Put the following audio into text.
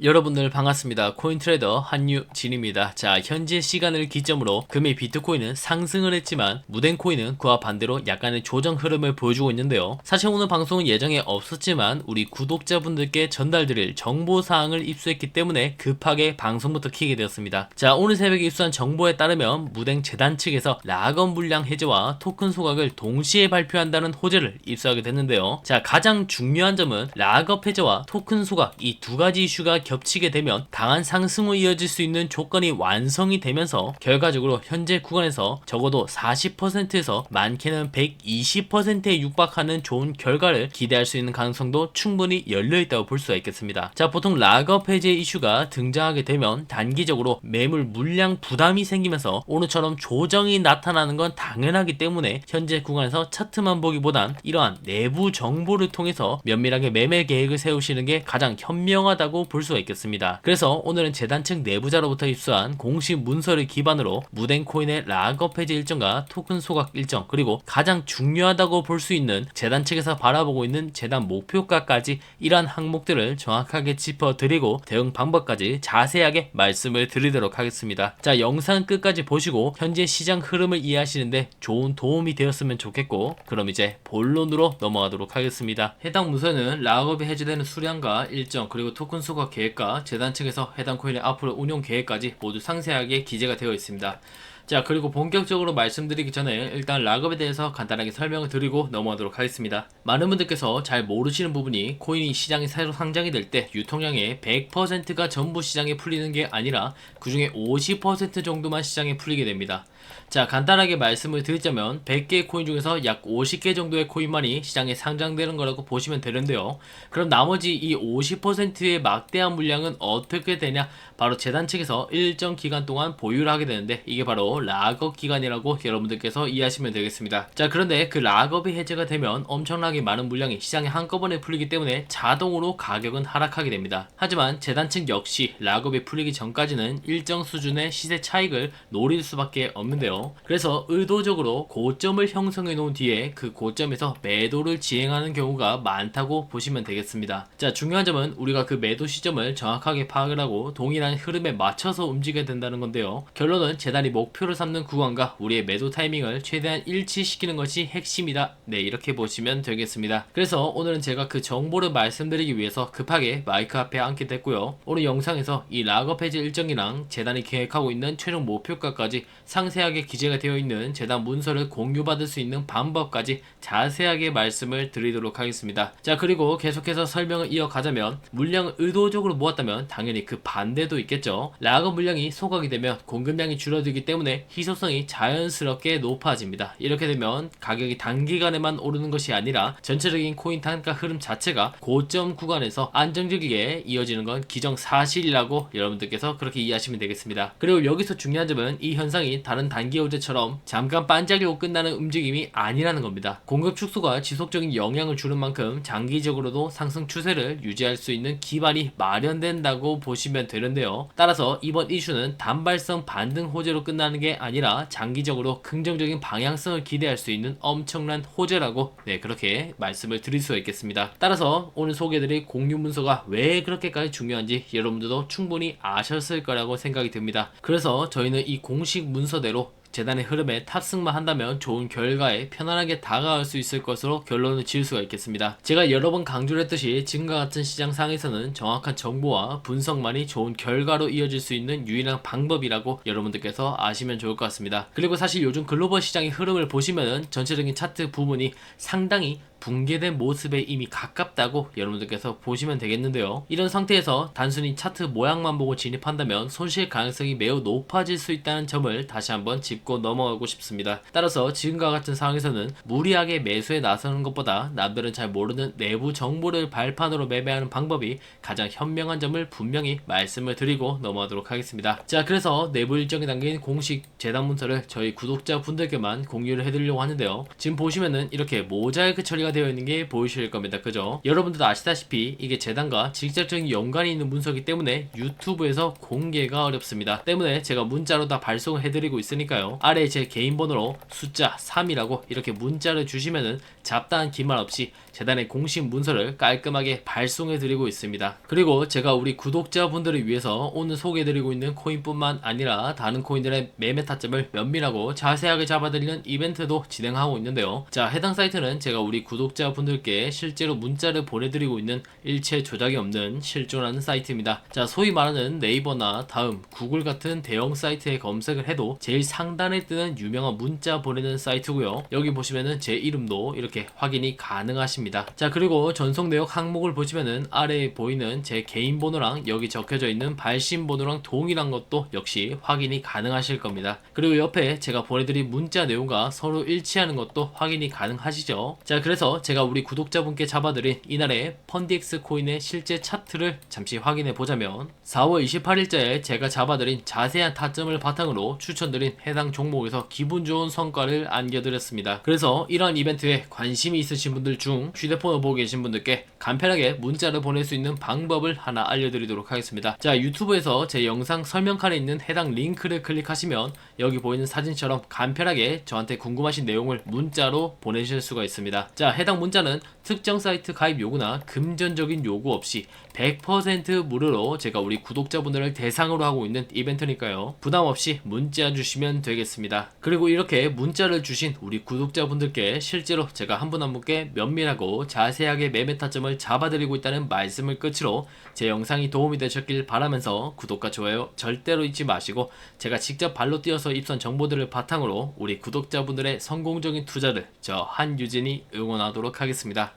여러분들 반갑습니다. 코인트레이더 한유진입니다. 자, 현재 시간을 기점으로 금일 비트코인은 상승을 했지만 무덴코인은 그와 반대로 약간의 조정 흐름을 보여주고 있는데요. 사실 오늘 방송은 예정에 없었지만 우리 구독자분들께 전달드릴 정보사항을 입수했기 때문에 급하게 방송부터 키게 되었습니다. 자, 오늘 새벽에 입수한 정보에 따르면 무덴 재단 측에서 락업 물량 해제와 토큰 소각을 동시에 발표한다는 호재를 입수하게 됐는데요. 자, 가장 중요한 점은 락업 해제와 토큰 소각 이 두 가지 이슈가 겹치게 되면 강한 상승으로 이어질 수 있는 조건이 완성이 되면서 결과적으로 현재 구간에서 적어도 40%에서 많게는 120%에 육박하는 좋은 결과를 기대할 수 있는 가능성도 충분히 열려 있다고 볼 수가 있겠습니다. 자, 보통 락업 해제 이슈가 등장하게 되면 단기적으로 매물 물량 부담이 생기면서 오늘처럼 조정이 나타나는 건 당연하기 때문에 현재 구간에서 차트만 보기보단 이러한 내부 정보를 통해서 면밀하게 매매 계획을 세우시는 게 가장 현명하다고 볼 수가 있겠습니다. 그래서 오늘은 재단 측 내부자로부터 입수한 공식 문서를 기반으로 무덴코인의 락업 해제 일정과 토큰 소각 일정 그리고 가장 중요하다고 볼 수 있는 재단 측에서 바라보고 있는 재단 목표가까지 이러한 항목들을 정확하게 짚어드리고 대응 방법까지 자세하게 말씀을 드리도록 하겠습니다. 자 영상 끝까지 보시고 현재 시장 흐름을 이해하시는데 좋은 도움이 되었으면 좋겠고 그럼 이제 본론으로 넘어가도록 하겠습니다. 해당 문서는 락업이 해제되는 수량과 일정 그리고 토큰 소각 계획 과 재단 측에서 해당 코인의 앞으로 운용 계획까지 모두 상세하게 기재가 되어 있습니다. 자 그리고 본격적으로 말씀드리기 전에 일단 락업에 대해서 간단하게 설명을 드리고 넘어가도록 하겠습니다. 많은 분들께서 잘 모르시는 부분이 코인이 시장에 새로 상장이 될 때 유통량의 100%가 전부 시장에 풀리는 게 아니라 그 중에 50% 정도만 시장에 풀리게 됩니다. 자 간단하게 말씀을 드리자면 100개의 코인 중에서 약 50개 정도의 코인만이 시장에 상장되는 거라고 보시면 되는데요. 그럼 나머지 이 50%의 막대한 물량은 어떻게 되냐? 바로 재단 측에서 일정 기간 동안 보유를 하게 되는데 이게 바로 락업 기간이라고 여러분들께서 이해하시면 되겠습니다. 자 그런데 그 락업이 해제가 되면 엄청나게 많은 물량이 시장에 한꺼번에 풀리기 때문에 자동으로 가격은 하락하게 됩니다. 하지만 재단 측 역시 락업이 풀리기 전까지는 일정 수준의 시세 차익을 노릴 수밖에 없는 데요. 그래서 의도적으로 고점을 형성해 놓은 뒤에 그 고점에서 매도를 진행하는 경우가 많다고 보시면 되겠습니다. 자 중요한 점은 우리가 그 매도 시점을 정확하게 파악을 하고 동일한 흐름에 맞춰서 움직여야 된다는 건데요. 결론은 재단이 목표를 삼는 구간과 우리의 매도 타이밍을 최대한 일치시키는 것이 핵심이다. 네, 이렇게 보시면 되겠습니다. 그래서 오늘은 제가 그 정보를 말씀드리기 위해서 급하게 마이크 앞에 앉게 됐고요. 오늘 영상에서 이 락업 해제 일정이랑 재단이 계획하고 있는 최종 목표가까지 상세 하게 기재가 되어 있는 재단 문서를 공유받을 수 있는 방법까지 자세하게 말씀을 드리도록 하겠습니다. 자, 그리고 계속해서 설명을 이어가자면 물량을 의도적으로 모았다면 당연히 그 반대도 있겠죠. 락업 물량이 소각이 되면 공급량이 줄어들기 때문에 희소성이 자연스럽게 높아집니다. 이렇게 되면 가격이 단기간에만 오르는 것이 아니라 전체적인 코인 단가 흐름 자체가 고점 구간에서 안정적이게 이어지는 건 기정사실이라고 여러분들께서 그렇게 이해하시면 되겠습니다. 그리고 여기서 중요한 점은 이 현상이 다른 단기 호재처럼 잠깐 반짝이고 끝나는 움직임이 아니라는 겁니다. 공급 축소가 지속적인 영향을 주는 만큼 장기적으로도 상승 추세를 유지할 수 있는 기반이 마련된다고 보시면 되는데요. 따라서 이번 이슈는 단발성 반등 호재로 끝나는 게 아니라 장기적으로 긍정적인 방향성을 기대할 수 있는 엄청난 호재라고 네 그렇게 말씀을 드릴 수가 있겠습니다. 따라서 오늘 소개해드릴 공유 문서가 왜 그렇게까지 중요한지 여러분들도 충분히 아셨을 거라고 생각이 듭니다. 그래서 저희는 이 공식 문서대로 재단의 흐름에 탑승만 한다면 좋은 결과에 편안하게 다가갈 수 있을 것으로 결론을 지을 수가 있겠습니다. 제가 여러 번 강조를 했듯이 지금과 같은 시장 상에서는 정확한 정보와 분석만이 좋은 결과로 이어질 수 있는 유일한 방법이라고 여러분들께서 아시면 좋을 것 같습니다. 그리고 사실 요즘 글로벌 시장의 흐름을 보시면은 전체적인 차트 부분이 상당히 붕괴된 모습에 이미 가깝다고 여러분들께서 보시면 되겠는데요. 이런 상태에서 단순히 차트 모양만 보고 진입한다면 손실 가능성이 매우 높아질 수 있다는 점을 다시 한번 짚고 넘어가고 싶습니다. 따라서 지금과 같은 상황에서는 무리하게 매수에 나서는 것보다 남들은 잘 모르는 내부 정보를 발판으로 매매하는 방법이 가장 현명한 점을 분명히 말씀을 드리고 넘어가도록 하겠습니다. 자, 그래서 내부 일정이 담긴 공식 재단 문서를 저희 구독자분들께만 공유를 해드리려고 하는데요. 지금 보시면은 이렇게 모자이크 처리가 공개가 되어 있는 게 보이실 겁니다. 그죠? 여러분들도 아시다시피 이게 재단과 직접적인 연관이 있는 문서이기 때문에 유튜브에서 공개가 어렵습니다. 때문에 제가 문자로 다 발송을 해드리고 있으니까요. 아래에 제 개인 번호로 숫자 3이라고 이렇게 문자를 주시면은 잡다한 기말 없이 재단의 공식 문서를 깔끔하게 발송해 드리고 있습니다. 그리고 제가 우리 구독자분들을 위해서 오늘 소개해 드리고 있는 코인뿐만 아니라 다른 코인들의 매매 타점을 면밀하고 자세하게 잡아드리는 이벤트도 진행하고 있는데요. 자, 해당 사이트는 제가 우리 구독 자분들께 실제로 문자를 보내드리고 있는 일체 조작이 없는 실존하는 사이트입니다. 자, 소위 말하는 네이버나 다음, 구글 같은 대형 사이트에 검색을 해도 제일 상단에 뜨는 유명한 문자 보내는 사이트고요. 여기 보시면은 제 이름도 이렇게 확인이 가능하십니다. 자, 그리고 전송 내역 항목을 보시면은 아래에 보이는 제 개인 번호랑 여기 적혀져 있는 발신 번호랑 동일한 것도 역시 확인이 가능하실 겁니다. 그리고 옆에 제가 보내드린 문자 내용과 서로 일치하는 것도 확인이 가능하시죠. 자, 그래서 제가 우리 구독자분께 잡아드린 이날의 펀디엑스 코인의 실제 차트를 잠시 확인해 보자면 4월 28일자에 제가 잡아드린 자세한 타점을 바탕으로 추천드린 해당 종목에서 기분 좋은 성과를 안겨드렸습니다. 그래서 이러한 이벤트에 관심이 있으신 분들 중 휴대폰을 보고 계신 분들께 간편하게 문자를 보낼 수 있는 방법을 하나 알려드리도록 하겠습니다. 자, 유튜브에서 제 영상 설명칸에 있는 해당 링크를 클릭하시면 여기 보이는 사진처럼 간편하게 저한테 궁금하신 내용을 문자로 보내실 수가 있습니다. 자, 해당 문자는 특정 사이트 가입 요구나 금전적인 요구 없이 100% 무료로 제가 우리 구독자분들을 대상으로 하고 있는 이벤트니까요. 부담 없이 문자 주시면 되겠습니다. 그리고 이렇게 문자를 주신 우리 구독자분들께 실제로 제가 한분한 분께 면밀하고 자세하게 매매 타점을 잡아드리고 있다는 말씀을 끝으로 제 영상이 도움이 되셨길 바라면서 구독과 좋아요 절대로 잊지 마시고 제가 직접 발로 뛰어서 입선 정보들을 바탕으로 우리 구독자분들의 성공적인 투자를 저 한유진이 응원하도록 하겠습니다.